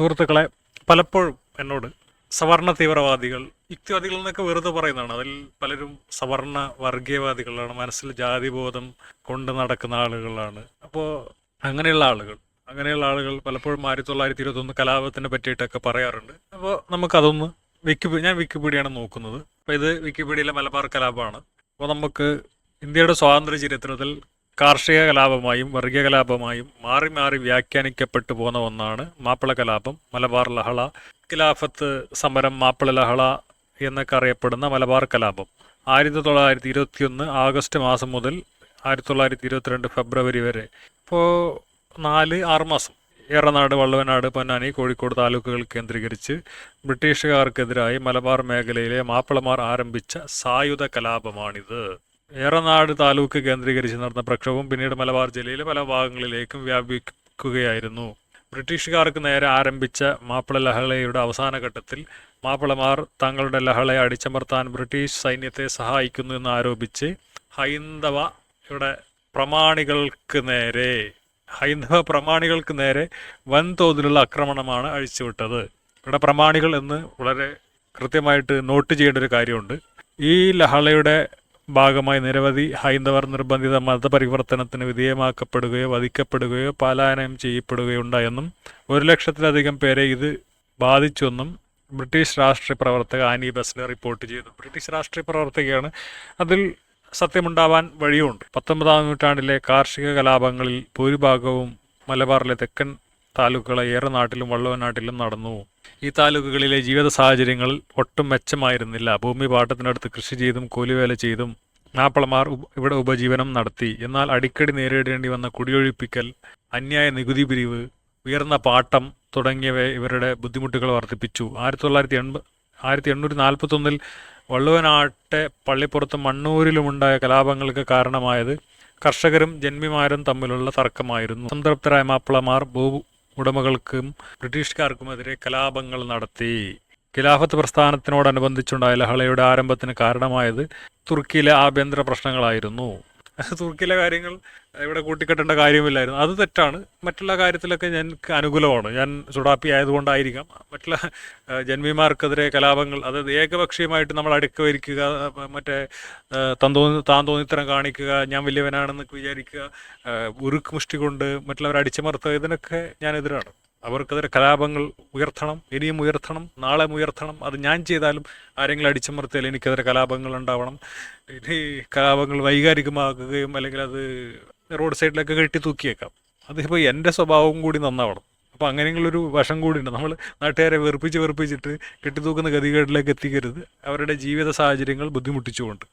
സുഹൃത്തുക്കളെ പലപ്പോഴും എന്നോട് സവർണ തീവ്രവാദികൾ യുക്തിവാദികൾ എന്നൊക്കെ വെറുതെ പറയുന്നതാണ്. അതിൽ പലരും സവർണ വർഗീയവാദികളാണ് മനസ്സിൽ ജാതിബോധം കൊണ്ട് നടക്കുന്ന ആളുകളാണ്. അപ്പോൾ അങ്ങനെയുള്ള ആളുകൾ അങ്ങനെയുള്ള ആളുകൾ പലപ്പോഴും ആയിരത്തി തൊള്ളായിരത്തി ഇരുപത്തൊന്ന് കലാപത്തിനെ പറ്റിയിട്ടൊക്കെ പറയാറുണ്ട്. അപ്പോൾ നമുക്കതൊന്ന് വിക്കിപീഡിയ ഞാൻ വിക്കിപീഡിയയാണ് നോക്കുന്നത്. അപ്പോൾ ഇത് വിക്കിപീഡിയയിലെ മലബാർ കലാപമാണ്. അപ്പോൾ നമുക്ക് ഇന്ത്യയുടെ സ്വാതന്ത്ര്യ ചരിത്രത്തിൽ കാർഷിക കലാപമായും വർഗീയ കലാപമായും മാറി മാറി വ്യാഖ്യാനിക്കപ്പെട്ടു പോന്ന ഒന്നാണ് മാപ്പിള കലാപം മലബാർ ലഹള ഖിലാഫത്ത് സമരം മാപ്പിള ലഹള എന്നൊക്കെ അറിയപ്പെടുന്ന മലബാർ കലാപം. ആയിരത്തി തൊള്ളായിരത്തി ഇരുപത്തിയൊന്ന് ആഗസ്റ്റ് മാസം മുതൽ ആയിരത്തി തൊള്ളായിരത്തി ഇരുപത്തിരണ്ട് ഫെബ്രുവരി വരെ. ഇപ്പോൾ നാല് ആറ് മാസം. ഏറനാട് വള്ളുവനാട് പൊന്നാനി കോഴിക്കോട് താലൂക്കുകൾ കേന്ദ്രീകരിച്ച് ബ്രിട്ടീഷുകാർക്കെതിരായി മലബാർ മേഖലയിലെ മാപ്പിളമാർ ആരംഭിച്ച സായുധ കലാപമാണിത്. ഏറനാട് താലൂക്ക് കേന്ദ്രീകരിച്ച് നടന്ന പ്രക്ഷോഭം പിന്നീട് മലബാർ ജില്ലയിലെ പല ഭാഗങ്ങളിലേക്കും വ്യാപിക്കുകയായിരുന്നു ബ്രിട്ടീഷുകാർക്ക് നേരെ ആരംഭിച്ച മാപ്പിള ലഹളയുടെ അവസാന ഘട്ടത്തിൽ മാപ്പിളമാർ തങ്ങളുടെ ലഹളയെ അടിച്ചമർത്താൻ ബ്രിട്ടീഷ് സൈന്യത്തെ സഹായിക്കുന്നു എന്ന് ആരോപിച്ച് ഹൈന്ദവ ഇവിടെ പ്രമാണികൾക്ക് നേരെ ഹൈന്ദവ പ്രമാണികൾക്ക് നേരെ വൻതോതിലുള്ള ആക്രമണമാണ് അഴിച്ചുവിട്ടത്. ഇവിടെ പ്രമാണികൾ എന്ന് വളരെ കൃത്യമായിട്ട് നോട്ട് ചെയ്യേണ്ട ഒരു കാര്യമുണ്ട്. ഈ ലഹളയുടെ ഭാഗമായി നിരവധി ഹൈന്ദവർ നിർബന്ധിത മതപരിവർത്തനത്തിന് വിധേയമാക്കപ്പെടുകയോ വധിക്കപ്പെടുകയോ പലായനം ചെയ്യപ്പെടുകയോ ഉണ്ടായെന്നും ഒരു ലക്ഷത്തിലധികം പേരെ ഇത് ബാധിച്ചെന്നും ബ്രിട്ടീഷ് രാഷ്ട്രീയ പ്രവർത്തക ആനി ബസ്ലെ റിപ്പോർട്ട് ചെയ്തു ബ്രിട്ടീഷ് രാഷ്ട്രീയ പ്രവർത്തകയാണ്. അതിൽ സത്യമുണ്ടാവാൻ വഴിയുണ്ട്. പത്തൊമ്പതാം നൂറ്റാണ്ടിലെ കാർഷിക കലാപങ്ങളിൽ ഭൂരിഭാഗവും മലബാറിലെ തെക്കൻ താലൂക്കുകളെ വള്ളവൻ വള്ളുവനാട്ടിലും നടന്നു. ഈ താലൂക്കുകളിലെ ജീവിത സാഹചര്യങ്ങൾ ഒട്ടും മെച്ചമായിരുന്നില്ല. ഭൂമി പാട്ടത്തിനടുത്ത് കൃഷി ചെയ്തും കൂലിവേല ചെയ്തും മാപ്പിളമാർ ഇവിടെ ഉപജീവനം നടത്തി. എന്നാൽ അടിക്കടി നേരിടേണ്ടി വന്ന കുടിയൊഴിപ്പിക്കൽ അന്യായ നികുതി പിരിവ് ഉയർന്ന പാട്ടം തുടങ്ങിയവ ഇവരുടെ ബുദ്ധിമുട്ടുകൾ വർദ്ധിപ്പിച്ചു. ആയിരത്തി തൊള്ളായിരത്തി എൺപത് ആയിരത്തി എണ്ണൂറ്റി നാൽപ്പത്തൊന്നിൽ വള്ളുവനാട്ടെ പള്ളിപ്പുറത്തും മണ്ണൂരിലുമുണ്ടായ കലാപങ്ങൾക്ക് കാരണമായത് കർഷകരും ജന്മിമാരും തമ്മിലുള്ള തർക്കമായിരുന്നു. സംതൃപ്തരായ മാപ്പിളമാർ ഭൂ ഉടമകൾക്കും ബ്രിട്ടീഷുകാർക്കുമെതിരെ കലാപങ്ങൾ നടത്തി. ഖിലാഫത്ത് പ്രസ്ഥാനത്തിനോടനുബന്ധിച്ചുണ്ടായ ലഹളയുടെ ആരംഭത്തിന് കാരണമായത് തുർക്കിയിലെ ആഭ്യന്തര പ്രശ്നങ്ങളായിരുന്നു. തുർക്കിയിലെ കാര്യങ്ങൾ ഇവിടെ കൂട്ടിക്കെട്ടേണ്ട കാര്യമില്ലായിരുന്നു. അത് തെറ്റാണ്. മറ്റുള്ള കാര്യത്തിലൊക്കെ ഞാൻ അനുകൂലമാണ്. ഞാൻ സുഡാപ്പി ആയതുകൊണ്ടായിരിക്കാം. മറ്റുള്ള ജന്മിമാർക്കെതിരെ കലാപങ്ങൾ അതായത് ഏകപക്ഷീയമായിട്ട് നമ്മൾ അടുക്കവരിക്കുക മറ്റേ താൻ താൻ തോന്നിത്തരം കാണിക്കുക ഞാൻ വലിയവനാണെന്നൊക്കെ വിചാരിക്കുക ഉരുക്ക് മുഷ്ടി കൊണ്ട് മറ്റുള്ളവരെ അടിച്ചമർത്തുക ഇതിനൊക്കെ ഞാൻ എതിരാണ്. അവർക്കെതിരെ കലാപങ്ങൾ ഉയർത്തണം ഇനിയും ഉയർത്തണം നാളെ ഉയർത്തണം. അത് ഞാൻ ചെയ്താലും ആരെങ്കിലും അടിച്ചമർത്തിയാൽ എനിക്കെതിരെ കലാപങ്ങൾ ഉണ്ടാവണം. ഇനി കലാപങ്ങൾ വൈകാരികമാക്കുകയും അല്ലെങ്കിൽ അത് റോഡ് സൈഡിലൊക്കെ കെട്ടി തൂക്കിയേക്കാം അതിപ്പോൾ എന്റെ സ്വഭാവം കൂടി നന്നാവണം. അപ്പോൾ അങ്ങനെയുള്ളൊരു വശം കൂടിയുണ്ട്. നമ്മൾ നാട്ടുകാരെ വെറുപ്പിച്ച് വെറുപ്പിച്ചിട്ട് കെട്ടിത്തൂക്കുന്ന ഗതികേടിലേക്ക് എത്തിക്കരുത്. അവരുടെ ജീവിത സാഹചര്യങ്ങൾ ബുദ്ധിമുട്ടിച്ചുകൊണ്ട്.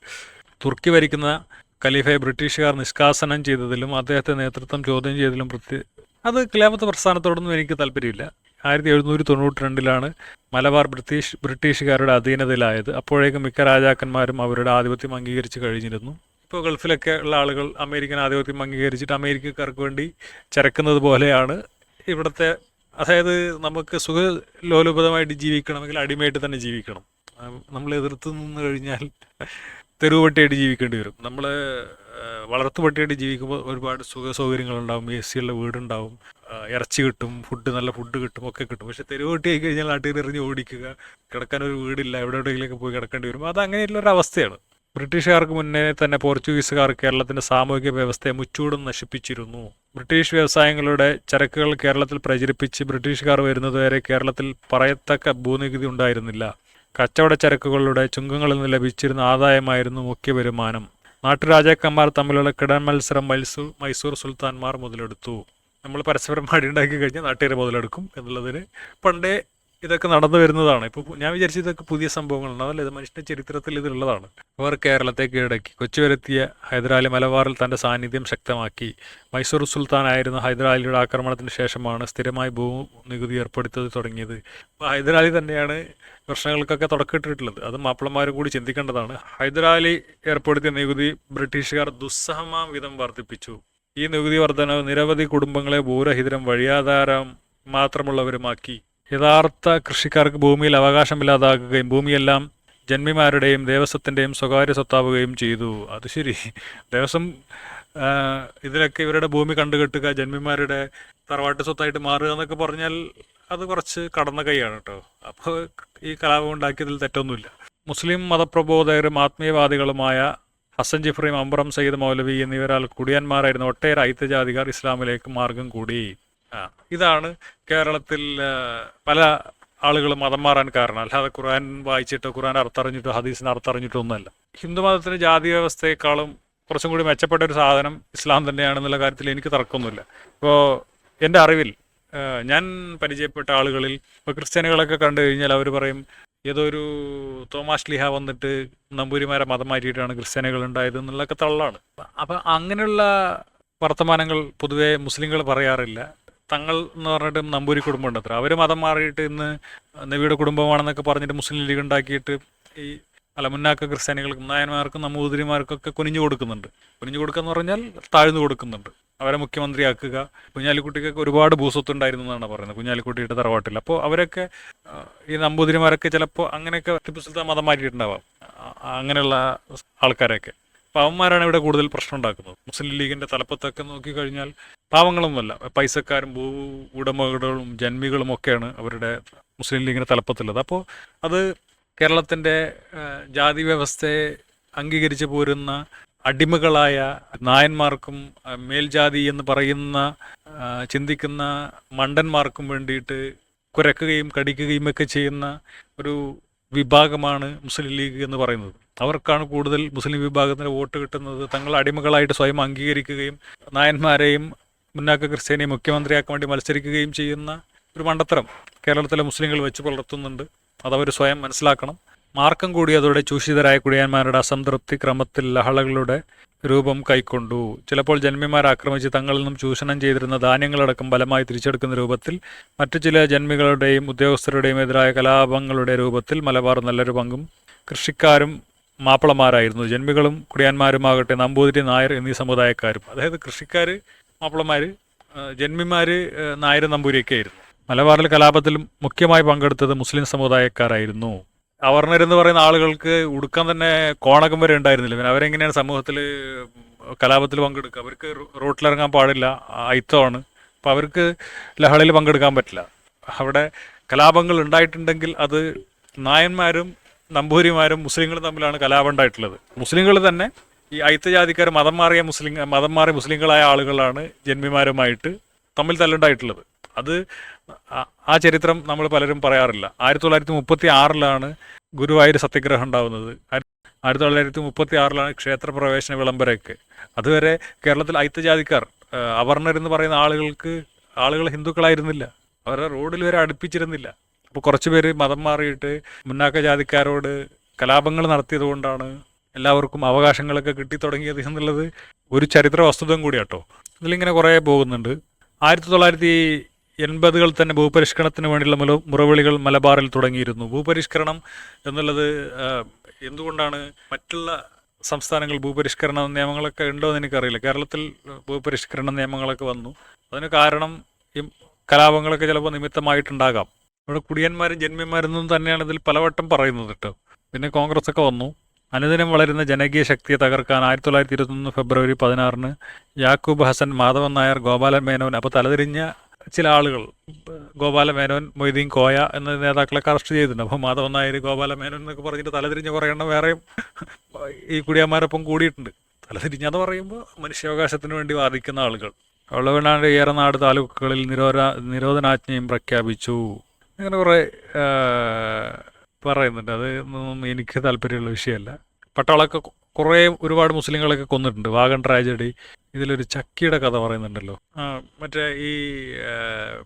തുർക്കി ഭരിക്കുന്ന ഖലീഫയെ ബ്രിട്ടീഷുകാർ നിഷ്കാസനം ചെയ്തതിലും അദ്ദേഹത്തെ നേതൃത്വം ചോദ്യം ചെയ്തതിലും പ്രത്യേക അത് കിലാമത്ത് പ്രസ്ഥാനത്തോടൊന്നും എനിക്ക് താല്പര്യമില്ല. ആയിരത്തി എഴുന്നൂറ്റി തൊണ്ണൂറ്റി രണ്ടിലാണ് മലബാർ ബ്രിട്ടീഷ് ബ്രിട്ടീഷുകാരുടെ അധീനതയിലായത്. അപ്പോഴേക്കും മിക്ക രാജാക്കന്മാരും അവരുടെ ആധിപത്യം അംഗീകരിച്ച് കഴിഞ്ഞിരുന്നു. ഇപ്പോൾ ഗൾഫിലൊക്കെ ഉള്ള ആളുകൾ അമേരിക്കൻ ആധിപത്യം അംഗീകരിച്ചിട്ട് അമേരിക്കക്കാർക്ക് വേണ്ടി ചരക്കുന്നത് പോലെയാണ് ഇവിടുത്തെ അതായത് നമുക്ക് സുഖലോലുപതമായിട്ട് ജീവിക്കണമെങ്കിൽ അടിമയായിട്ട് തന്നെ ജീവിക്കണം. നമ്മൾ എതിർത്ത് നിന്ന് കഴിഞ്ഞാൽ തെരുവട്ടിയായിട്ട് ജീവിക്കേണ്ടി വരും. നമ്മൾ വളർത്തു പട്ടിയായിട്ട് ജീവിക്കുമ്പോൾ ഒരുപാട് സുഖ സൗകര്യങ്ങളുണ്ടാവും എ സിയുള്ള വീടുണ്ടാവും ഇറച്ചി കിട്ടും ഫുഡ് നല്ല ഫുഡ് കിട്ടും ഒക്കെ കിട്ടും. പക്ഷെ തെരുവ് പട്ടി ആയി കഴിഞ്ഞാൽ നാട്ടിൽ എറിഞ്ഞ് ഓടിക്കുക കിടക്കാൻ ഒരു വീടില്ല എവിടെ എവിടെയെങ്കിലൊക്കെ പോയി കിടക്കേണ്ടി വരും. അത് അങ്ങനെയുള്ള ഒരു അവസ്ഥയാണ്. ബ്രിട്ടീഷുകാർക്ക് മുന്നേ തന്നെ പോർച്ചുഗീസുകാർ കേരളത്തിന്റെ സാമൂഹിക വ്യവസ്ഥയെ മുച്ചൂടും നശിപ്പിച്ചിരുന്നു. ബ്രിട്ടീഷ് വ്യവസായങ്ങളുടെ ചരക്കുകൾ കേരളത്തിൽ പ്രചരിപ്പിച്ച് ബ്രിട്ടീഷുകാർ വരുന്നതുവരെ കേരളത്തിൽ പറയത്തക്ക ഭൂനികുതി ഉണ്ടായിരുന്നില്ല. കച്ചവട ചരക്കുകളുടെ ചുങ്കങ്ങളിൽ നിന്ന് ലഭിച്ചിരുന്ന ആദായമായിരുന്നു മുഖ്യ വരുമാനം. നാട്ടുരാജാക്കന്മാർ തമ്മിലുള്ള കിടൻ മത്സരം മൈസൂർ മൈസൂർ സുൽത്താൻമാർ മുതലെടുത്തു. നമ്മൾ പരസ്പരം മടി ഉണ്ടാക്കി കഴിഞ്ഞാൽ നാട്ടുകാരെ മുതലെടുക്കും എന്നുള്ളതിന് പണ്ടേ ഇതൊക്കെ നടന്നു വരുന്നതാണ്. ഇപ്പോൾ ഞാൻ വിചാരിച്ചു ഇതൊക്കെ പുതിയ സംഭവങ്ങളാണ്. അതല്ല ഇത് മനുഷ്യ ചരിത്രത്തിൽ ഇതിലുള്ളതാണ് അവർ കേരളത്തെ കീഴടക്കി. കൊച്ചി വരുത്തിയ ഹൈദരാലി മലബാറിൽ തന്റെ സാന്നിധ്യം ശക്തമാക്കി. മൈസൂർ സുൽത്താൻ സുൽത്താനായിരുന്ന ഹൈദരാലിയുടെ ആക്രമണത്തിന് ശേഷമാണ് സ്ഥിരമായി ഭൂ നികുതി ഏർപ്പെടുത്തി തുടങ്ങിയത്. അപ്പോൾ ഹൈദരാലി തന്നെയാണ് പ്രശ്നങ്ങൾക്കൊക്കെ തുടക്കമിട്ടിട്ടുള്ളത് അത് മാപ്പിളമാരും കൂടി ചിന്തിക്കേണ്ടതാണ്. ഹൈദരാലി ഏർപ്പെടുത്തിയ നികുതി ബ്രിട്ടീഷുകാർ ദുസ്സഹമാം വിധം വർദ്ധിപ്പിച്ചു. ഈ നികുതി വർധനവ് നിരവധി കുടുംബങ്ങളെ ഭൂരഹിതരം വഴിയാധാരം മാത്രമുള്ളവരുമാക്കി. യഥാർത്ഥ കൃഷിക്കാർക്ക് ഭൂമിയിൽ അവകാശമില്ലാതാക്കുകയും ഭൂമിയെല്ലാം ജന്മിമാരുടെയും ദേവസ്വത്തിന്റെയും സ്വകാര്യ സ്വത്താവുകയും ചെയ്തു. അത് ശരി. ദേവസ്വം ഇതിലൊക്കെ ഇവരുടെ ഭൂമി കണ്ടുകെട്ടുക ജന്മിമാരുടെ തറവാട്ട് സ്വത്തായിട്ട് മാറുക എന്നൊക്കെ പറഞ്ഞാൽ അത് കുറച്ച് കടന്ന കൈയാണ് കേട്ടോ. അപ്പോൾ ഈ കലാപം ഉണ്ടാക്കിയതിൽ തെറ്റൊന്നുമില്ല. മുസ്ലിം മതപ്രബോധകരും ആത്മീയവാദികളുമായ ഹസൻ ജിഫ്രീം മമ്പറം സയ്യിദ് മൗലവി എന്നിവരാൽ കുടിയന്മാരായിരുന്ന ഒട്ടേറെ ഐത്യജാതികാർ ഇസ്ലാമിലേക്ക് മാർഗം കൂടി. ഇതാണ് കേരളത്തിൽ പല ആളുകൾ മതം മാറാൻ കാരണം. അല്ലാതെ ഖുർആൻ വായിച്ചിട്ടോ ഖുർആൻ അർത്ഥറിഞ്ഞിട്ടോ ഹദീസിന് അർത്ഥറിഞ്ഞിട്ടോ ഒന്നുമല്ല. ഹിന്ദു മതത്തിന് ജാതി വ്യവസ്ഥയെക്കാളും കുറച്ചും കൂടി മെച്ചപ്പെട്ട ഒരു സാധനം ഇസ്ലാം തന്നെയാണെന്നുള്ള കാര്യത്തിൽ എനിക്ക് തർക്കമൊന്നുമില്ല. ഇപ്പോൾ എന്റെ അറിവിൽ ഞാൻ പരിചയപ്പെട്ട ആളുകളിൽ ഇപ്പോൾ ക്രിസ്ത്യാനികളൊക്കെ കണ്ടു കഴിഞ്ഞാൽ അവർ പറയും ഏതോ ഒരു തോമാസ് ലിഹ വന്നിട്ട് നമ്പൂരിമാരെ മതം മാറ്റിയിട്ടാണ് ക്രിസ്ത്യാനികൾ ഉണ്ടായത് എന്നുള്ളതൊക്കെ തള്ളാണ്. അപ്പം അങ്ങനെയുള്ള വർത്തമാനങ്ങൾ പൊതുവേ മുസ്ലിങ്ങൾ പറയാറില്ല. തങ്ങൾ എന്ന് പറഞ്ഞിട്ട് നമ്പൂരി കുടുംബം ഉണ്ട് അത്ര. അവർ മതം മാറിയിട്ട് ഇന്ന് നബിയുടെ കുടുംബമാണെന്നൊക്കെ പറഞ്ഞിട്ട് മുസ്ലിം ലീഗ് ഉണ്ടാക്കിയിട്ട് ഈ അല്ല മുന്നാക്ക ക്രിസ്ത്യാനികൾക്കും നായന്മാർക്കും നമ്പൂതിരിമാർക്കും ഒക്കെ കുനിഞ്ഞു കൊടുക്കുന്നുണ്ട്. കുനിഞ്ഞു കൊടുക്കുക എന്ന് പറഞ്ഞാൽ താഴ്ന്നു കൊടുക്കുന്നുണ്ട്. അവരെ മുഖ്യമന്ത്രിയാക്കുക. കുഞ്ഞാലിക്കുട്ടിക്കൊക്കെ ഒരുപാട് ഭൂസ്വത്ത് ഉണ്ടായിരുന്നു എന്നാണ് പറയുന്നത്. കുഞ്ഞാലിക്കുട്ടിയുടെ തറവാട്ടിൽ. അപ്പോൾ അവരൊക്കെ ഈ നമ്പൂതിരിമാരൊക്കെ ചിലപ്പോൾ അങ്ങനെയൊക്കെ ടിപ്പു സുൽത്താൻ മതം മാറ്റിയിട്ടുണ്ടാവാം. അങ്ങനെയുള്ള ആൾക്കാരൊക്കെ പാവന്മാരാണ് ഇവിടെ കൂടുതൽ പ്രശ്നം ഉണ്ടാക്കുന്നത് മുസ്ലിം ലീഗിന്റെ തലപ്പത്തൊക്കെ നോക്കിക്കഴിഞ്ഞാൽ പാവങ്ങളൊന്നുമല്ല. പൈസക്കാരും ഭൂ ഉടമകളും ജന്മികളും ഒക്കെയാണ് അവരുടെ മുസ്ലിം ലീഗിന്റെ തലപ്പത്തുള്ളത്. അപ്പോൾ അത് കേരളത്തിന്റെ ജാതി വ്യവസ്ഥയെ അംഗീകരിച്ചു പോരുന്ന അടിമകളായ നായന്മാർക്കും മേൽജാതി എന്ന് പറയുന്ന ചിന്തിക്കുന്ന മണ്ടന്മാർക്കും വേണ്ടിയിട്ട് കുരക്കുകയും കടിക്കുകയും ഒക്കെ ചെയ്യുന്ന ഒരു വിഭാഗമാണ് മുസ്ലിം ലീഗ് എന്ന് പറയുന്നത്. അവർക്കാണ് കൂടുതൽ മുസ്ലിം വിഭാഗത്തിന് വോട്ട് കിട്ടുന്നത്. തങ്ങൾ അടിമകളായിട്ട് സ്വയം അംഗീകരിക്കുകയും നായന്മാരെയും മുന്നാക്ക ക്രിസ്ത്യാനിയെ മുഖ്യമന്ത്രിയാക്കാൻ വേണ്ടി മത്സരിക്കുകയും ചെയ്യുന്ന ഒരു മണ്ടത്തരം കേരളത്തിലെ മുസ്ലിങ്ങൾ വെച്ച് പുലർത്തുന്നുണ്ട്. അതവർ സ്വയം മനസ്സിലാക്കണം. മാർക്കം കൂടി അതോടെ ചൂഷിതരായ കുടിയാന്മാരുടെ അസംതൃപ്തി ക്രമത്തിൽ ലഹളകളുടെ രൂപം കൈക്കൊണ്ടു. ചിലപ്പോൾ ജന്മിമാർ ആക്രമിച്ച് തങ്ങളിൽ നിന്നും ചൂഷണം ചെയ്തിരുന്ന ധാന്യങ്ങളടക്കം ബലമായി തിരിച്ചെടുക്കുന്ന രൂപത്തിൽ മറ്റു ചില ജന്മികളുടെയും ഉദ്യോഗസ്ഥരുടെയും എതിരായ കലാപങ്ങളുടെ രൂപത്തിൽ മലബാർ നല്ലൊരു പങ്കും കൃഷിക്കാരും മാപ്പിളമാരായിരുന്നു ജന്മികളും കുടിയാന്മാരുമാകട്ടെ നമ്പൂതിരി നായർ എന്നീ സമുദായക്കാരും. അതായത് കൃഷിക്കാർ മാപ്പിളമാർ ജന്മിമാർ നായർ നമ്പൂരിയൊക്കെ ആയിരുന്നു മലബാറിൽ കലാപത്തിൽ മുഖ്യമായി പങ്കെടുത്തത് മുസ്ലിം സമുദായക്കാരായിരുന്നു. അവർണരെന്ന് പറയുന്ന ആളുകൾക്ക് ഉടുക്കാൻ തന്നെ കോണകം വരെ ഉണ്ടായിരുന്നില്ല. പിന്നെ അവരെങ്ങനെയാണ് സമൂഹത്തിൽ കലാപത്തിൽ പങ്കെടുക്കുക? അവർക്ക് റോട്ടിലിറങ്ങാൻ പാടില്ല അയിത്തമാണ്. അപ്പോൾ അവർക്ക് ലഹളയിൽ പങ്കെടുക്കാൻ പറ്റില്ല. അവിടെ കലാപങ്ങൾ ഉണ്ടായിട്ടുണ്ടെങ്കിൽ അത് നായന്മാരും നമ്പൂരിമാരും മുസ്ലിങ്ങളും തമ്മിലാണ് കലാപമുണ്ടായിട്ടുള്ളത് മുസ്ലിങ്ങൾ തന്നെ ഈ അയിത്തജാതിക്കാർ മതം മാറിയ മുസ്ലിം മതം മാറിയ മുസ്ലിങ്ങളായ ആളുകളാണ് ജന്മിമാരുമായിട്ട് തമ്മിൽ തല്ലുണ്ടായിട്ടുള്ളത്. അത് ആ- ചരിത്രം നമ്മൾ പലരും പറയാറില്ല. ആയിരത്തി തൊള്ളായിരത്തി മുപ്പത്തി ആറിലാണ് ഗുരുവായൂർ സത്യഗ്രഹം ഉണ്ടാവുന്നത്. ആയിരത്തി തൊള്ളായിരത്തി മുപ്പത്തി ആറിലാണ് ക്ഷേത്രപ്രവേശന വിളംബരമൊക്കെ. അതുവരെ കേരളത്തിൽ അയിത്തജാതിക്കാർ എന്ന് പറയുന്ന ആളുകൾക്ക് ആളുകൾ ഹിന്ദുക്കളായിരുന്നില്ല. അവരെ റോഡിൽ വരെ അടുപ്പിച്ചിരുന്നില്ല. അപ്പോൾ കുറച്ച് പേര് മതം മാറിയിട്ട് മുന്നാക്ക ജാതിക്കാരോട് കലാപങ്ങൾ നടത്തിയത് കൊണ്ടാണ് എല്ലാവർക്കും അവകാശങ്ങളൊക്കെ കിട്ടി തുടങ്ങിയത് എന്നുള്ളത് ഒരു ചരിത്ര വസ്തുതയും കൂടിയാട്ടോ. ഇതിലിങ്ങനെ കുറേ പോകുന്നുണ്ട്. ആയിരത്തി തൊള്ളായിരത്തി എൺപതുകൾ തന്നെ ഭൂപരിഷ്കരണത്തിന് വേണ്ടിയുള്ള മുല മുറവിളികൾ മലബാറിൽ തുടങ്ങിയിരുന്നു. ഭൂപരിഷ്കരണം എന്നുള്ളത് എന്തുകൊണ്ടാണ് മറ്റുള്ള സംസ്ഥാനങ്ങൾ ഭൂപരിഷ്കരണ നിയമങ്ങളൊക്കെ ഉണ്ടോ എന്ന് എനിക്കറിയില്ല. കേരളത്തിൽ ഭൂപരിഷ്കരണ നിയമങ്ങളൊക്കെ വന്നു. അതിന് കാരണം ഈ കലാപങ്ങളൊക്കെ ചിലപ്പോൾ നിമിത്തമായിട്ടുണ്ടാകാം. ഇവിടെ കുടിയന്മാരും ജന്മിമാരെന്നും തന്നെയാണ് ഇതിൽ പലവട്ടം പറയുന്നത് കേട്ടോ. പിന്നെ കോൺഗ്രസ് ഒക്കെ വന്നു. അനുദിനം വളരുന്ന ജനകീയ ശക്തിയെ തകർക്കാൻ ആയിരത്തി തൊള്ളായിരത്തി ഇരുപത്തൊന്ന് ഫെബ്രുവരി പതിനാറിന് യാക്കൂബ് ഹസൻ മാധവൻ നായർ ഗോപാലൻ മേനോൻ അപ്പോൾ തലതിരിഞ്ഞ ചില ആളുകൾ ഗോപാല മേനോൻ മൊയ്തീൻ കോയ എന്ന നേതാക്കളൊക്കെ അറസ്റ്റ് ചെയ്തിട്ടുണ്ട്. അപ്പോൾ മാധവൻ നായർ ഗോപാല മേനോൻ എന്നൊക്കെ പറഞ്ഞിട്ട് തലതിരിഞ്ഞ് കുറേ എണ്ണം വേറെയും ഈ കുടിയന്മാരൊപ്പം കൂടിയിട്ടുണ്ട്. തലതിരിഞ്ഞെന്ന് പറയുമ്പോൾ മനുഷ്യാവകാശത്തിന് വേണ്ടി വാദിക്കുന്ന ആളുകൾ. ഒളവനാട് ഏറനാട് താലൂക്കുകളിൽ നിരോധ നിരോധനാജ്ഞയും പ്രഖ്യാപിച്ചു. അങ്ങനെ കുറേ പറയുന്നുണ്ട്. അത് എനിക്ക് താല്പര്യമുള്ള വിഷയമല്ല. പട്ടാളൊക്കെ കുറേ ഒരുപാട് മുസ്ലിങ്ങളൊക്കെ കൊന്നിട്ടുണ്ട്. Wagon tragedy. ഇതിലൊരു ചക്കിയുടെ കഥ പറയുന്നുണ്ടല്ലോ. മറ്റേ ഈ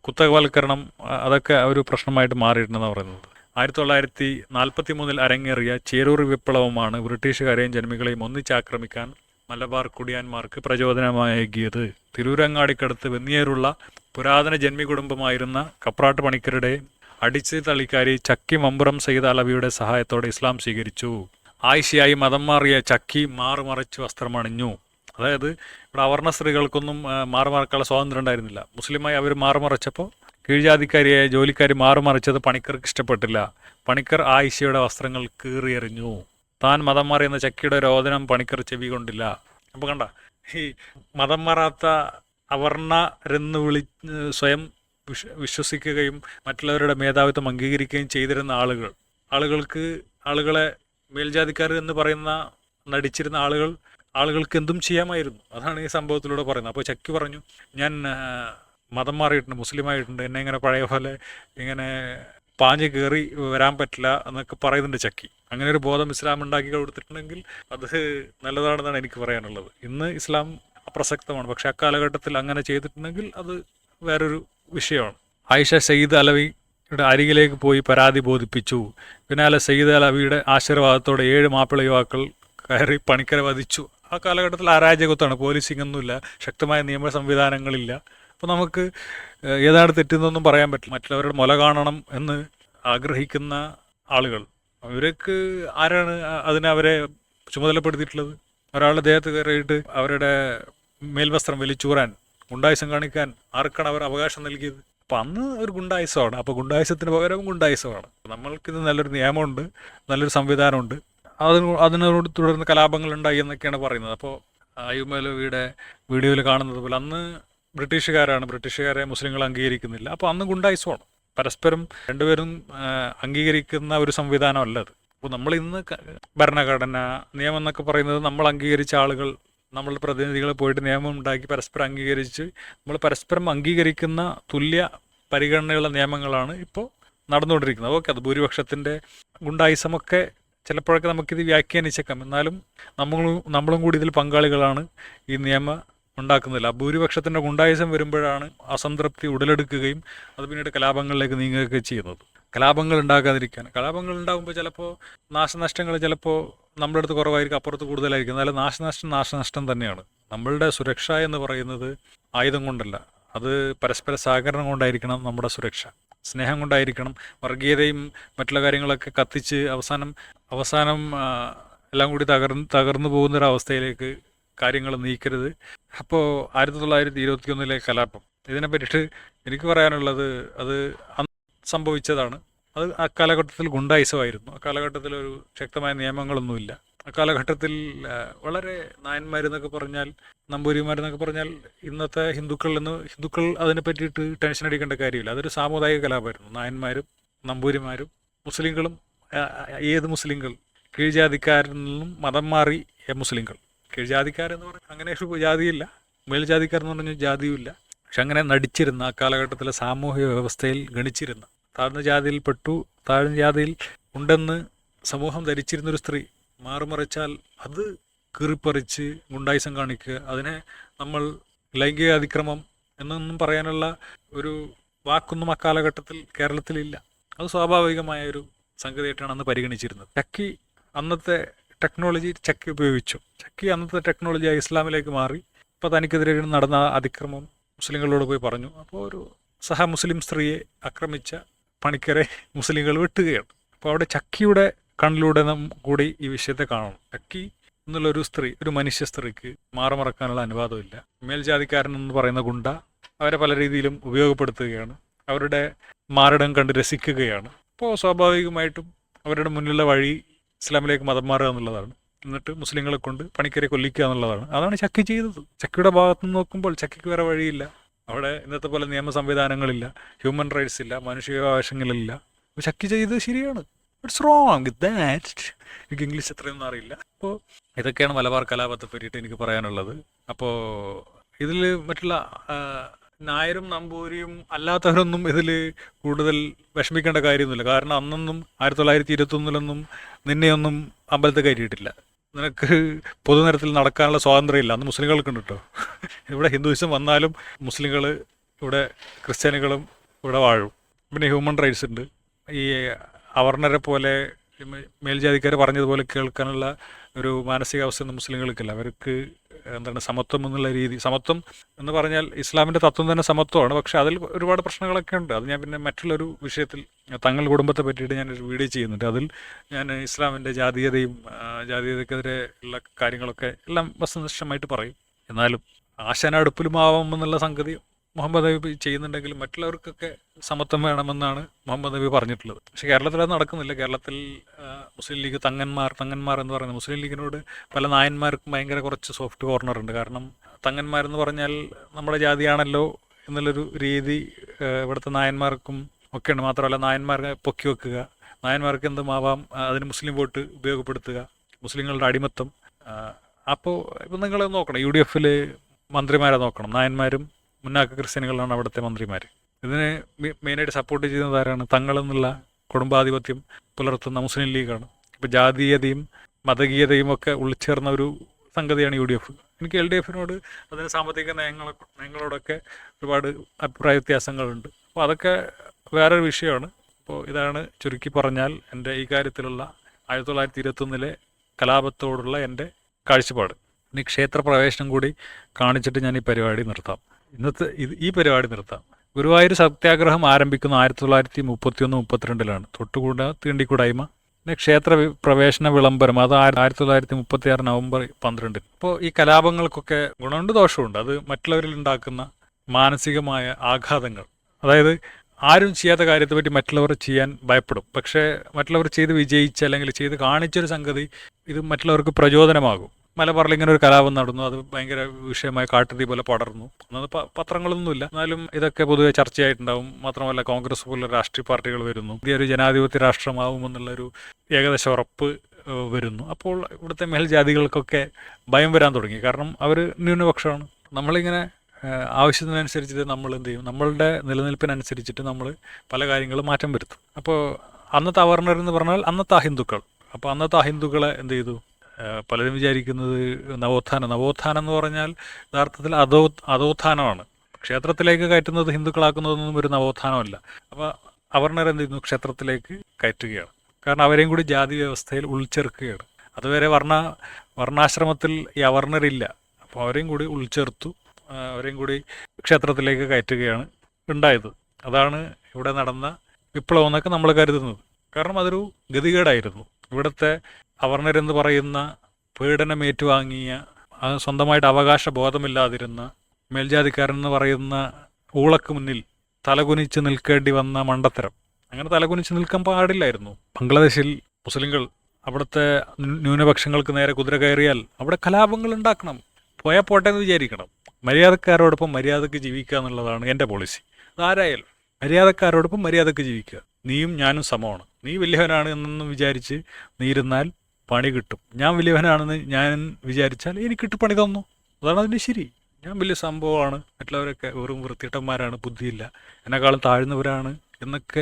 കുത്തകവൽക്കരണം അതൊക്കെ ഒരു പ്രശ്നമായിട്ട് മാറിയിട്ടുണ്ടെന്ന് പറയുന്നത്. ആയിരത്തി തൊള്ളായിരത്തി നാൽപ്പത്തി മൂന്നിൽ അരങ്ങേറിയ ചേരൂർ വിപ്ലവമാണ് ബ്രിട്ടീഷുകാരെയും ജന്മികളെയും ഒന്നിച്ചാക്രമിക്കാൻ മലബാർ കുടിയാന്മാർക്ക് പ്രചോദനമാകിയത് തിരൂരങ്ങാടിക്കടുത്ത് വെന്നിയേറുള്ള പുരാതന ജന്മി കുടുംബമായിരുന്ന കപ്രാട്ട് പണിക്കരുടെ അടിച്ച് തള്ളിക്കാരി ചക്കി മമ്പുറം സയ്യിദ് അലവിയുടെ സഹായത്തോടെ ഇസ്ലാം സ്വീകരിച്ചു. ആയിഷയായി മതം മാറിയ ചക്കി മാറുമറച്ച് വസ്ത്രമണിഞ്ഞു. അതായത് ഇവിടെ അവർണ സ്ത്രീകൾക്കൊന്നും മാറുമറക്കാനുള്ള സ്വാതന്ത്ര്യം ഉണ്ടായിരുന്നില്ല. മുസ്ലിമായി അവർ മാറുമറച്ചപ്പോൾ കീഴ്ജാതിക്കാരിയായ ജോലിക്കാരി മാറുമറിച്ചത് പണിക്കർക്ക് ഇഷ്ടപ്പെട്ടില്ല. പണിക്കർ ആയിഷയുടെ വസ്ത്രങ്ങൾ കീറിയെറിഞ്ഞു. താൻ മതം മാറി എന്ന ചക്കിയുടെ രോദനം പണിക്കർ ചെവി കൊണ്ടില്ല. അപ്പോൾ കണ്ട ഈ മതം മാറാത്ത അവർണരെന്ന് വിളി സ്വയം വിശ്വ വിശ്വസിക്കുകയും മറ്റുള്ളവരുടെ മേധാവിത്വം അംഗീകരിക്കുകയും ചെയ്തിരുന്ന ആളുകൾ. ആളുകൾക്ക് ആളുകളെ മേൽജാതിക്കാർ എന്ന് പറയുന്ന നടിച്ചിരുന്ന ആളുകൾ ആളുകൾക്ക് എന്തും ചെയ്യാമായിരുന്നു. അതാണ് ഈ സംഭവത്തിലൂടെ പറയുന്നത്. അപ്പോൾ ചക്കി പറഞ്ഞു ഞാൻ മതം മാറിയിട്ടുണ്ട് മുസ്ലിമായിട്ടുണ്ട് എന്നെ ഇങ്ങനെ പഴയ പോലെ ഇങ്ങനെ പാഞ്ഞ് കയറി വരാൻ പറ്റില്ല എന്നൊക്കെ പറയുന്നുണ്ട് ചക്കി. അങ്ങനെ ഒരു ബോധം ഇസ്ലാം ഉണ്ടാക്കി കൊടുത്തിട്ടുണ്ടെങ്കിൽ അത് നല്ലതാണെന്നാണ് എനിക്ക് പറയാനുള്ളത്. ഇന്ന് ഇസ്ലാം അപ്രസക്തമാണ്. പക്ഷെ അക്കാലഘട്ടത്തിൽ അങ്ങനെ ചെയ്തിട്ടുണ്ടെങ്കിൽ അത് വേറൊരു വിഷയമാണ്. ആയിഷ സയ്യിദ് അലവിയുടെ അരികിലേക്ക് പോയി പരാതി ബോധിപ്പിച്ചു. പിന്നാലെ സയ്യിദ് അലവിയുടെ ആശീർവാദത്തോടെ ഏഴ് മാപ്പിള യുവാക്കൾ കയറി പണിക്കരെ വധിച്ചു. ആ കാലഘട്ടത്തിൽ അരാജകത്വമാണ്. പോലീസിംഗ് ഒന്നുമില്ല ശക്തമായ നിയമ സംവിധാനങ്ങളില്ല. അപ്പോൾ നമുക്ക് ഏതാണ് തെറ്റുന്നൊന്നും പറയാൻ പറ്റില്ല. മറ്റുള്ളവരുടെ മുല കാണണം എന്ന് ആഗ്രഹിക്കുന്ന ആളുകൾ. അവർക്ക് ആരാണ് അതിനെ അവരെ ചുമതലപ്പെടുത്തിയിട്ടുള്ളത്? ഒരാളുടെ ദേഹത്ത് കയറിയിട്ട് അവരുടെ മേൽവസ്ത്രം വലിച്ചൂറാൻ ഗുണ്ടായുസം കാണിക്കാൻ ആർക്കാണ് അവർ അവകാശം നൽകിയത്? അപ്പം അന്ന് ഒരു ഗുണ്ടായുസമാണ്. അപ്പോൾ ഗുണ്ടായുസത്തിന് പകരം ഗുണ്ടായുസമാണ്. നമ്മൾക്കിത് നല്ലൊരു നിയമമുണ്ട് നല്ലൊരു സംവിധാനമുണ്ട്. അതിന് അതിനോട് തുടർന്ന് കലാപങ്ങൾ ഉണ്ടായി എന്നൊക്കെയാണ് പറയുന്നത്. അപ്പോൾ അയ്യുമലവിയുടെ വീഡിയോയിൽ കാണുന്നത് പോലെ അന്ന് ബ്രിട്ടീഷുകാരാണ്. ബ്രിട്ടീഷുകാരെ മുസ്ലിങ്ങൾ അംഗീകരിക്കുന്നില്ല. അപ്പോൾ അന്ന് ഗുണ്ടായുസമാണ്. പരസ്പരം രണ്ടുപേരും അംഗീകരിക്കുന്ന ഒരു സംവിധാനമല്ല അത്. അപ്പോൾ നമ്മൾ ഇന്ന് ഭരണഘടന നിയമം എന്നൊക്കെ പറയുന്നത് നമ്മൾ അംഗീകരിച്ച ആളുകൾ നമ്മളുടെ പ്രതിനിധികൾ പോയിട്ട് നിയമം ഉണ്ടാക്കി പരസ്പരം അംഗീകരിച്ച് നമ്മൾ പരസ്പരം അംഗീകരിക്കുന്ന തുല്യ പരിഗണനയുള്ള നിയമങ്ങളാണ് ഇപ്പോൾ നടന്നുകൊണ്ടിരിക്കുന്നത്. ഓക്കെ അത് ഭൂരിപക്ഷത്തിന്റെ ഗുണ്ടായിസമൊക്കെ ചിലപ്പോഴൊക്കെ നമുക്കിത് വ്യാഖ്യാനിച്ചേക്കാം. എന്നാലും നമ്മളും നമ്മളും കൂടി ഇതിൽ പങ്കാളികളാണ് ഈ നിയമം ആ ഭൂരിപക്ഷത്തിന്റെ ഗുണ്ടായുസം വരുമ്പോഴാണ് അസംതൃപ്തി ഉടലെടുക്കുകയും അത് പിന്നീട് കലാപങ്ങളിലേക്ക് നീങ്ങുകയൊക്കെ ചെയ്യുന്നത്. കലാപങ്ങൾ ഉണ്ടാകാതിരിക്കാൻ. കലാപങ്ങൾ ഉണ്ടാകുമ്പോൾ ചിലപ്പോൾ നാശനഷ്ടങ്ങൾ ചിലപ്പോൾ നമ്മുടെ അടുത്ത് കുറവായിരിക്കും അപ്പുറത്ത് കൂടുതലായിരിക്കും. എന്നാലും നാശനഷ്ടം നാശനഷ്ടം തന്നെയാണ്. നമ്മളുടെ സുരക്ഷ എന്ന് പറയുന്നത് ആയുധം കൊണ്ടല്ല. അത് പരസ്പര സഹകരണം കൊണ്ടായിരിക്കണം നമ്മുടെ സുരക്ഷ. സ്നേഹം കൊണ്ടായിരിക്കണം. വർഗീയതയും മറ്റുള്ള കാര്യങ്ങളൊക്കെ കത്തിച്ച് അവസാനം അവസാനം എല്ലാം കൂടി തകർന്ന് തകർന്നു പോകുന്നൊരവസ്ഥയിലേക്ക് കാര്യങ്ങൾ നീക്കരുത്. അപ്പോൾ ആയിരത്തി തൊള്ളായിരത്തി ഇരുപത്തി ഒന്നിലെ കലാപം. ഇതിനെ പറ്റിയിട്ട് എനിക്ക് പറയാനുള്ളത് അത് സംഭവിച്ചതാണ്. അത് ആ കാലഘട്ടത്തിൽ ഗുണ്ടായിസമായിരുന്നു. ആ കാലഘട്ടത്തിൽ ഒരു ശക്തമായ നിയമങ്ങളൊന്നുമില്ല. ആ കാലഘട്ടത്തിൽ വളരെ നായന്മാരെന്നൊക്കെ പറഞ്ഞാൽ നമ്പൂരിമാരെന്നൊക്കെ പറഞ്ഞാൽ ഇന്നത്തെ ഹിന്ദുക്കളിൽ നിന്ന് ഹിന്ദുക്കൾ അതിനെ പറ്റിയിട്ട് ടെൻഷൻ അടിക്കേണ്ട കാര്യമില്ല. അതൊരു സാമുദായിക കലാപമായിരുന്നു. നായന്മാരും നമ്പൂരിമാരും മുസ്ലിങ്ങളും ഏത് മുസ്ലിങ്ങൾ കീഴ്ജാതിക്കാരിൽ നിന്നും മതം മാറി മുസ്ലിങ്ങൾ കീഴ്ജാതിക്കാരെന്ന് പറഞ്ഞാൽ അങ്ങനെ ഒരു ജാതിയില്ല. മേൽജാതിക്കാരെന്ന് പറഞ്ഞാൽ ജാതിയുമില്ല. പക്ഷെ അങ്ങനെ നടിച്ചിരുന്ന ആ കാലഘട്ടത്തിലെ സാമൂഹിക വ്യവസ്ഥയിൽ ഗണിച്ചിരുന്ന താഴ്ന്ന ജാതിയിൽ പെട്ടു താഴ്ന്ന ജാതിയിൽ ഉണ്ടെന്ന് സമൂഹം ധരിച്ചിരുന്നൊരു സ്ത്രീ മാറുമറിച്ചാൽ അത് കീറിപ്പറിച്ച് ഗുണ്ടായിസം കാണിക്കുക അതിനെ നമ്മൾ ലൈംഗിക അതിക്രമം എന്നൊന്നും പറയാനുള്ള ഒരു വാക്കൊന്നും അക്കാലഘട്ടത്തിൽ കേരളത്തിലില്ല. അത് സ്വാഭാവികമായ ഒരു സംഗതിയായിട്ടാണ് അന്ന് പരിഗണിച്ചിരുന്നത്. ചക്കി അന്നത്തെ ടെക്നോളജി ചക്കി ഉപയോഗിച്ചു. ചക്കി അന്നത്തെ ടെക്നോളജി ഇസ്ലാമിലേക്ക് മാറി. ഇപ്പം തനിക്കെതിരെ നടന്ന അതിക്രമം മുസ്ലിങ്ങളോട് പോയി പറഞ്ഞു അപ്പോൾ ഒരു സഹ മുസ്ലിം സ്ത്രീയെ ആക്രമിച്ച പണിക്കരെ മുസ്ലിങ്ങൾ വെട്ടുകയാണ്. അപ്പോൾ അവിടെ ചക്കിയുടെ കണ്ണിലൂടെ നാം കൂടി ഈ വിഷയത്തെ കാണണം. ചക്കി എന്നുള്ള ഒരു സ്ത്രീ ഒരു മനുഷ്യ സ്ത്രീക്ക് മാറുമറക്കാനുള്ള അനുവാദമില്ല. മേൽജാതിക്കാരൻ എന്ന് പറയുന്ന ഗുണ്ട അവരെ പല രീതിയിലും ഉപയോഗപ്പെടുത്തുകയാണ്. അവരുടെ മാരടം കണ്ട് രസിക്കുകയാണ്. അപ്പോൾ സ്വാഭാവികമായിട്ടും അവരുടെ മുന്നിലുള്ള വഴി ഇസ്ലാമിലേക്ക് മതം മാറുക എന്നുള്ളതാണ്. എന്നിട്ട് മുസ്ലിങ്ങളെ കൊണ്ട് പണിക്കരെ കൊല്ലിക്കുക എന്നുള്ളതാണ്. അതാണ് ചക്കി ചെയ്തത്. ചക്കിയുടെ ഭാഗത്ത് നിന്ന് നോക്കുമ്പോൾ ചക്കിക്ക് വേറെ വഴിയില്ല. അവിടെ ഇന്നത്തെ പോലെ നിയമ സംവിധാനങ്ങളില്ല. ഹ്യൂമൻ റൈറ്റ്സ് ഇല്ല. മനുഷ്യാവകാശങ്ങളില്ല. അപ്പോൾ ചക്കി ചെയ്തത് ശരിയാണ്. ഇറ്റ്സ് റോങ് ദാറ്റ് എനിക്ക് ഇംഗ്ലീഷ് അത്രയൊന്നും അറിയില്ല. അപ്പോൾ ഇതൊക്കെയാണ് മലബാർ കലാപത്തെ പറ്റിയിട്ട് എനിക്ക് പറയാനുള്ളത്. അപ്പോൾ ഇതിൽ മറ്റുള്ള നായരും നമ്പൂരിയും അല്ലാത്തവരൊന്നും ഇതിൽ കൂടുതൽ വിഷമിക്കേണ്ട കാര്യമൊന്നുമില്ല. കാരണം അന്നൊന്നും ആയിരത്തി തൊള്ളായിരത്തി ഇരുപത്തൊന്നിലൊന്നും നിന്നെയൊന്നും അമ്പലത്തിൽ കയറ്റിയിട്ടില്ല. നിനക്ക് പൊതുനിരത്തിൽ നടക്കാനുള്ള സ്വാതന്ത്ര്യമില്ല. അന്ന് മുസ്ലിങ്ങൾക്കുണ്ട് കേട്ടോ ഇവിടെ ഹിന്ദുയിസം വന്നാലും മുസ്ലിങ്ങൾ ഇവിടെ ക്രിസ്ത്യാനികളും ഇവിടെ വാഴും. പിന്നെ ഹ്യൂമൻ റൈറ്റ്സ് ഉണ്ട്. ഈ അവർണരെ പോലെ മേൽജാതിക്കാർ പറഞ്ഞതുപോലെ കേൾക്കാനുള്ള ഒരു മാനസികാവസ്ഥ ഒന്നും മുസ്ലിങ്ങൾക്കില്ല. അവർക്ക് എന്താണ് സമത്വം എന്നുള്ള രീതി സമത്വം എന്ന് പറഞ്ഞാൽ ഇസ്ലാമിന്റെ തത്വം തന്നെ സമത്വമാണ്. പക്ഷേ അതിൽ ഒരുപാട് പ്രശ്നങ്ങളൊക്കെ ഉണ്ട്. അത് ഞാൻ പിന്നെ മറ്റുള്ളൊരു വിഷയത്തിൽ തങ്ങൾ കുടുംബത്തെ പറ്റിയിട്ട് ഞാനൊരു വീഡിയോ ചെയ്യുന്നുണ്ട്. അതിൽ ഞാൻ ഇസ്ലാമിന്റെ ജാതീയതയും ജാതീയതക്കെതിരെ ഉള്ള കാര്യങ്ങളൊക്കെ എല്ലാം വസ്തുനിഷ്ഠമായിട്ട് പറയും. എന്നാലും ആശാനടുപ്പിലുമാവാം എന്നുള്ള സംഗതി മുഹമ്മദ് നബി ചെയ്യുന്നുണ്ടെങ്കിലും മറ്റുള്ളവർക്കൊക്കെ സമത്വം വേണമെന്നാണ് മുഹമ്മദ് നബി പറഞ്ഞിട്ടുള്ളത്. പക്ഷേ കേരളത്തിൽ അത് നടക്കുന്നില്ല. കേരളത്തിൽ മുസ്ലിം ലീഗ് തങ്ങന്മാർ തങ്ങന്മാർ എന്ന് പറയുന്നത് മുസ്ലിം ലീഗിനോട് പല നായന്മാർക്കും ഭയങ്കര കുറച്ച് സോഫ്റ്റ് കോർണർ ഉണ്ട്. കാരണം തങ്ങന്മാരെന്ന് പറഞ്ഞാൽ നമ്മുടെ ജാതിയാണല്ലോ എന്നുള്ളൊരു രീതി ഇവിടുത്തെ നായന്മാർക്കും ഒക്കെയുണ്ട് മാത്രമല്ല നായന്മാരെ പൊക്കി വെക്കുക. നായന്മാർക്ക് എന്തുമാവാം മാവാം അതിന് മുസ്ലിം വോട്ട് ഉപയോഗപ്പെടുത്തുക. മുസ്ലിങ്ങളുടെ അടിമത്തം. അപ്പോൾ ഇപ്പം നിങ്ങൾ നോക്കണം. യു ഡി എഫിൽ മന്ത്രിമാരെ നോക്കണം. നായന്മാരും മുന്നാക്ക ക്രിസ്ത്യാനികളാണ് അവിടുത്തെ മന്ത്രിമാർ ഇതിനെ മെയിനായിട്ട് സപ്പോർട്ട് ചെയ്യുന്നത് ആരാണ്? തങ്ങളെന്നുള്ള കുടുംബാധിപത്യം പുലർത്തുന്ന മുസ്ലിം ലീഗാണ്. ഇപ്പോൾ ജാതീയതയും മതകീയതയും ഒക്കെ ഉൾച്ചേർന്ന ഒരു സംഗതിയാണ് യു ഡി എഫ് എനിക്ക് എൽ ഡി എഫിനോട് അതിന് സാമ്പത്തിക നയങ്ങളെ നയങ്ങളോടൊക്കെ ഒരുപാട് അഭിപ്രായ വ്യത്യാസങ്ങളുണ്ട്. അപ്പോൾ അതൊക്കെ വേറൊരു വിഷയമാണ്. അപ്പോൾ ഇതാണ് ചുരുക്കി പറഞ്ഞാൽ എന്റെ ഈ കാര്യത്തിലുള്ള ആയിരത്തി തൊള്ളായിരത്തി ഇരുപത്തൊന്നിലെ കലാപത്തോടുള്ള എന്റെ കാഴ്ചപ്പാട്. ഇനി ക്ഷേത്ര പ്രവേശനം കൂടി കാണിച്ചിട്ട് ഞാൻ ഈ പരിപാടി നിർത്താം. ഇന്നത്തെ ഈ പരിപാടി നിർത്താം. ഗുരുവായൂർ സത്യാഗ്രഹം ആരംഭിക്കുന്ന ആയിരത്തി തൊള്ളായിരത്തി മുപ്പത്തിയൊന്ന് മുപ്പത്തിരണ്ടിലാണ്. തൊട്ടുകൂട തീണ്ടിക്കൂടായ്മ. പിന്നെ ക്ഷേത്ര പ്രവേശന വിളംബരം. അത് ആയിര- ആയിരത്തി തൊള്ളായിരത്തി മുപ്പത്തി ആറ് നവംബർ പന്ത്രണ്ടിന്. അപ്പോൾ ഈ കലാപങ്ങൾക്കൊക്കെ ഗുണമുണ്ട് ദോഷമുണ്ട്. അത് മറ്റുള്ളവരിൽ ഉണ്ടാക്കുന്ന മാനസികമായ ആഘാതങ്ങൾ. അതായത് ആരും ചെയ്യാത്ത കാര്യത്തെ പറ്റി മറ്റുള്ളവർ ചെയ്യാൻ ഭയപ്പെടും. പക്ഷേ മറ്റുള്ളവർ ചെയ്ത് വിജയിച്ച അല്ലെങ്കിൽ ചെയ്ത് കാണിച്ചൊരു സംഗതി ഇത് മറ്റുള്ളവർക്ക് പ്രചോദനമാകും. മലബാറിൽ ഇങ്ങനെ ഒരു കലാപം നടന്നു. അത് ഭയങ്കര വിഷയമായി കാട്ടുതീ പോലെ പടർന്നു. അന്നത് പത്രങ്ങളൊന്നുമില്ല. എന്നാലും ഇതൊക്കെ പൊതുവെ ചർച്ചയായിട്ടുണ്ടാവും. മാത്രമല്ല കോൺഗ്രസ് പോലുള്ള രാഷ്ട്രീയ പാർട്ടികൾ വരുന്നു. പുതിയ ഒരു ജനാധിപത്യ രാഷ്ട്രമാവുമെന്നുള്ളൊരു ഏകദേശ ഉറപ്പ് വരുന്നു. അപ്പോൾ ഇവിടുത്തെ മേൽജാതികൾക്കൊക്കെ ഭയം വരാൻ തുടങ്ങി. കാരണം അവർ ന്യൂനപക്ഷമാണ്. നമ്മളിങ്ങനെ ആവശ്യത്തിനനുസരിച്ചിട്ട് നമ്മൾ എന്ത് ചെയ്യും? നമ്മളുടെ നിലനിൽപ്പിനനുസരിച്ചിട്ട് നമ്മൾ പല കാര്യങ്ങളും മാറ്റം വരുത്തും. അപ്പോൾ അന്നത്തെ അവർണർ എന്ന് പറഞ്ഞാൽ അന്നത്തെ അഹിന്ദുക്കൾ. അപ്പോൾ അന്നത്തെ അഹിന്ദുക്കളെ എന്ത് ചെയ്തു? പലരും വിചാരിക്കുന്നത് നവോത്ഥാനം. നവോത്ഥാനം എന്ന് പറഞ്ഞാൽ യഥാർത്ഥത്തിൽ അധോ അധോത്ഥാനമാണ്. ക്ഷേത്രത്തിലേക്ക് കയറ്റുന്നത് ഹിന്ദുക്കളാക്കുന്നതൊന്നും ഒരു നവോത്ഥാനമല്ല. അപ്പോൾ അവർണർ എന്ത് ചെയ്യുന്നു? ക്ഷേത്രത്തിലേക്ക് കയറ്റുകയാണ്. കാരണം അവരെയും കൂടി ജാതി വ്യവസ്ഥയിൽ ഉൾച്ചേർക്കുകയാണ്. അതുവരെ വർണ വർണാശ്രമത്തിൽ ഈ അവർണരില്ല. അപ്പോൾ അവരെയും കൂടി ഉൾച്ചേർത്തു. അവരെയും കൂടി ക്ഷേത്രത്തിലേക്ക് കയറ്റുകയാണ് ഉണ്ടായത്. അതാണ് ഇവിടെ നടന്ന വിപ്ലവം എന്നൊക്കെ നമ്മൾ കരുതുന്നത്. കാരണം അതൊരു ഗതികേടായിരുന്നു. ഇവിടുത്തെ അവർണരെന്ന് പറയുന്ന പീഡനം ഏറ്റുവാങ്ങിയ സ്വന്തമായിട്ട് അവകാശ ബോധമില്ലാതിരുന്ന മേൽജാതിക്കാരൻ എന്ന് പറയുന്ന ഊളക്ക് മുന്നിൽ തലകുനിച്ച് നിൽക്കേണ്ടി വന്ന മണ്ടത്തരം. അങ്ങനെ തലകുനിച്ച് നിൽക്കാൻ പാടില്ലായിരുന്നു. ബംഗ്ലാദേശിൽ മുസ്ലിങ്ങൾ അവിടുത്തെ ന്യൂനപക്ഷങ്ങൾക്ക് നേരെ കുതിര കയറിയാൽ അവിടെ കലാപങ്ങൾ ഉണ്ടാക്കണം. പോയാൽ പോട്ടെ എന്ന് വിചാരിക്കണം. മര്യാദക്കാരോടൊപ്പം മര്യാദയ്ക്ക് ജീവിക്കുക എന്നുള്ളതാണ് എന്റെ പോളിസി അതാരായാലും മര്യാദക്കാരോടൊപ്പം മര്യാദയ്ക്ക് ജീവിക്കുക. നീയും ഞാനും സമമാണ്. നീ വലിയവനാണ് എന്നൊന്നും വിചാരിച്ച് നീ ഇരുന്നാൽ പണി കിട്ടും. ഞാൻ വലിയവനാണെന്ന് ഞാൻ വിചാരിച്ചാൽ എനിക്കിട്ട് പണി തന്നു. അതാണ് അതിന്റെ ശരി. ഞാൻ വലിയ സംഭവമാണ്. മറ്റുള്ളവരൊക്കെ വെറും വൃത്തിട്ടന്മാരാണ് ബുദ്ധിയില്ല. എന്നെക്കാളും താഴ്ന്നവരാണ് എന്നൊക്കെ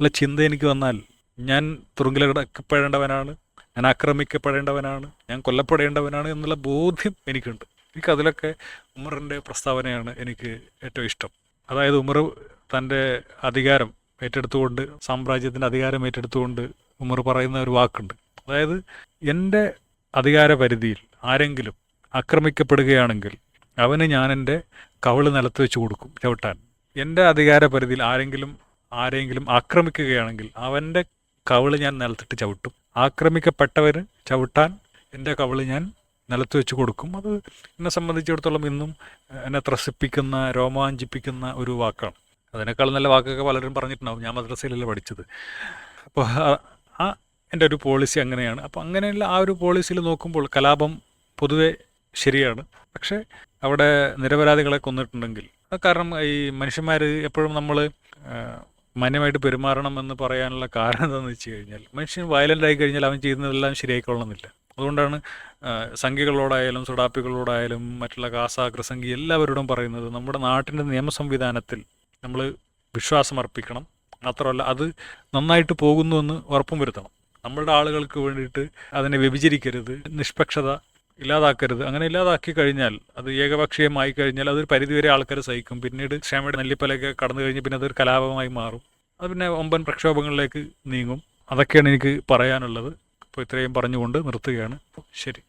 ഉള്ള ചിന്ത എനിക്ക് വന്നാൽ ഞാൻ തുറുങ്കിലടക്കപ്പെടേണ്ടവനാണ് ഞാൻ ആക്രമിക്കപ്പെടേണ്ടവനാണ്. ഞാൻ കൊല്ലപ്പെടേണ്ടവനാണ് എന്നുള്ള ബോധ്യം എനിക്കുണ്ട്. എനിക്ക് അതിലൊക്കെ ഉമറിന്റെ പ്രസ്താവനയാണ് എനിക്ക് ഏറ്റവും ഇഷ്ടം. അതായത് ഉമർ തന്റെ അധികാരം ഏറ്റെടുത്തുകൊണ്ട് സാമ്രാജ്യത്തിന്റെ അധികാരം ഏറ്റെടുത്തുകൊണ്ട് ഉമർ പറയുന്ന ഒരു വാക്കുണ്ട്. അതായത് എന്റെ അധികാര പരിധിയിൽ ആരെങ്കിലും ആക്രമിക്കപ്പെടുകയാണെങ്കിൽ അവന് ഞാൻ എന്റെ കവിൾ നിലത്ത് വെച്ച് കൊടുക്കും ചവിട്ടാൻ. എന്റെ അധികാര പരിധിയിൽ ആരെങ്കിലും ആരെങ്കിലും ആക്രമിക്കുകയാണെങ്കിൽ അവന്റെ കവിൾ ഞാൻ നിലത്തിട്ട് ചവിട്ടും. ആക്രമിക്കപ്പെട്ടവന് ചവിട്ടാൻ എന്റെ കവിൾ ഞാൻ നിലത്ത് വെച്ച് കൊടുക്കും. അത് എന്നെ സംബന്ധിച്ചിടത്തോളം ഇന്നും എന്നെ ത്രസിപ്പിക്കുന്ന രോമാഞ്ചിപ്പിക്കുന്ന ഒരു വാക്കാണ്. അതിനേക്കാൾ നല്ല വാക്കൊക്കെ പലരും പറഞ്ഞിട്ടുണ്ടാവും. ഞാൻ മദ്രസയിലല്ല പഠിച്ചത്. അപ്പോൾ ആ എന്റെ ഒരു പോളിസി അങ്ങനെയാണ്. അപ്പോൾ അങ്ങനെയുള്ള ആ ഒരു പോളിസിയിൽ നോക്കുമ്പോൾ കലാപം പൊതുവെ ശരിയാണ്. പക്ഷേ അവിടെ നിരപരാധികളെ കൊന്നിട്ടുണ്ടെങ്കിൽ കാരണം ഈ മനുഷ്യന്മാർ എപ്പോഴും നമ്മൾ മാന്യമായിട്ട് പെരുമാറണം എന്ന് പറയാനുള്ള കാരണം എന്താണെന്ന് വെച്ച് കഴിഞ്ഞാൽ മനുഷ്യൻ വയലന്റ് ആയി കഴിഞ്ഞാൽ അവൻ ചെയ്യുന്നതെല്ലാം ശരിയായിക്കൊള്ളണമെന്നില്ല. അതുകൊണ്ടാണ് സംഖ്യകളോടായാലും സുഡാപ്പികളോടായാലും മറ്റുള്ള കാസ എല്ലാവരോടും പറയുന്നത് നമ്മുടെ നാട്ടിന്റെ നിയമ സംവിധാനത്തിൽ നമ്മൾ വിശ്വാസമർപ്പിക്കണം മാത്രമല്ല അത് നന്നായിട്ട് പോകുന്നുവെന്ന് ഉറപ്പും വരുത്തണം. നമ്മളുടെ ആളുകൾക്ക് വേണ്ടിയിട്ട് അതിനെ വ്യഭിചരിക്കരുത് നിഷ്പക്ഷത ഇല്ലാതാക്കരുത്. അങ്ങനെ ഇല്ലാതാക്കി കഴിഞ്ഞാൽ അത് ഏകപക്ഷീയമായി കഴിഞ്ഞാൽ അതൊരു പരിധിവരെ ആൾക്കാർ സഹിക്കും. പിന്നീട് ക്ഷമയുടെ നെല്ലിപ്പലൊക്കെ കടന്നു കഴിഞ്ഞ് പിന്നെ അതൊരു കലാപമായി മാറും. അത് പിന്നെ ഒമ്പൻ പ്രക്ഷോഭങ്ങളിലേക്ക് നീങ്ങും. അതൊക്കെയാണ് എനിക്ക് പറയാനുള്ളത്. അപ്പോൾ ഇത്രയും പറഞ്ഞുകൊണ്ട് നിർത്തുകയാണ്. ശരി.